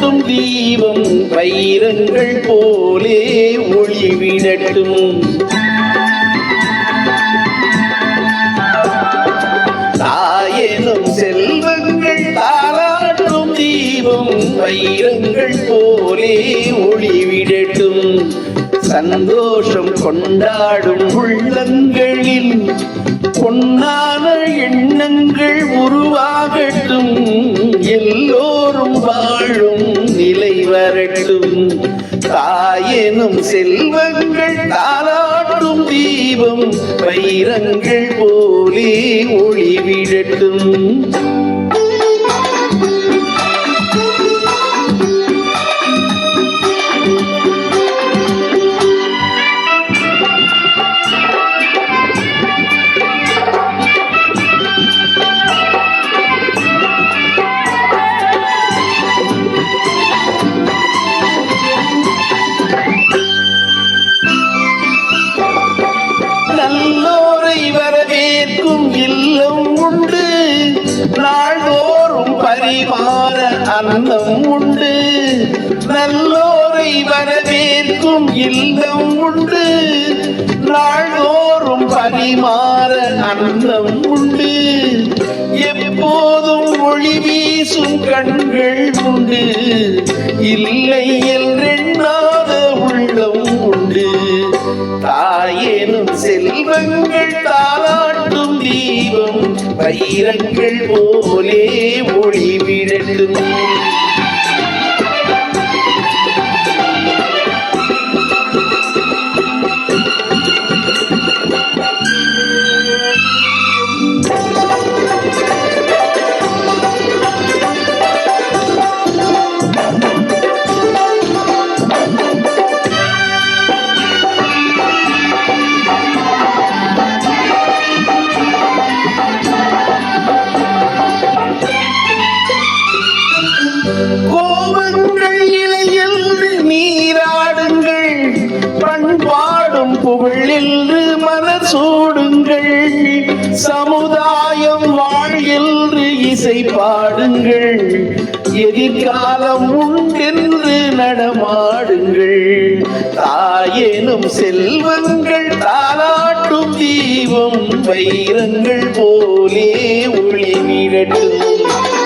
காட்டும் தீபம் வைரங்கள் போலே ஒளிவிடட்டும் தாயேனும் செல்வங்கள் தாராட்டும் தீபம் வைரங்கள் போலே ஒளிவிடட்டும் சந்தோஷம் கொண்டாடும் உள்ளங்களில் பொன்னான எண்ணங்கள் உருவாகட்டும். எல்லோரும் வாழும் நிலை வரட்டும். தாயெனும் செல்வங்கள் தாளாட்டும் தீபம் வைரங்கள் போலே ஒளிவிடட்டும். பரிமாற அன்னம் உண்டு. நல்லோரை வரவேற்கும் இல்லம் உண்டு. நாள்தோறும் பரிமாற அன்னம் உண்டு. எப்போதும் ஒளி வீசும் கண்கள் உண்டு. இல்லை தீபம் வைரங்கள் போலே ஒளி விடட்டும் பண்பாடும் புகழென்று மனசூடுங்கள் சமுதாயம் வாழ்கின்று இசை பாடுங்கள். எதிர்காலம் உண்டென்று நடமாடுங்கள். தாயேனும் செல்வங்கள் தாராட்டும் தீபம் வைரங்கள் போலே ஒளிவிடட்டும் எங்கெங்கு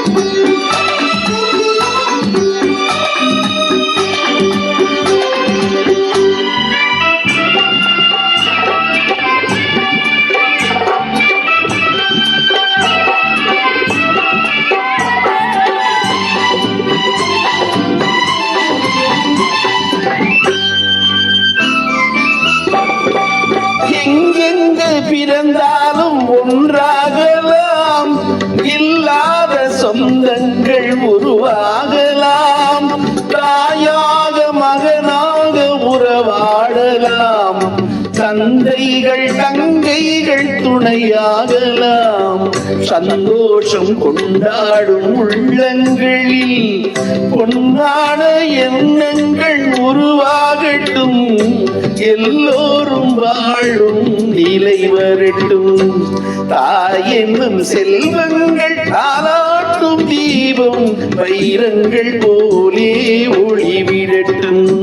உண்டாகலாம் இல்லாத சொந்தங்கள் உருவாகலாம். தாயாக மகனாக உறவாடலாம். தந்தைகள் தங்கைகள் துணையாகலாம். சந்தோஷம் கொண்டாடும் உள்ளங்களில் பொன்னான எண்ணங்கள் உருவாகட்டும். எல்லோரும் வாழும் நிலை வரட்டும். தாய் என்னும் செல்வங்கள் தாளாட்டும் தீபம் வைரங்கள் போலே ஒளிவிடட்டும்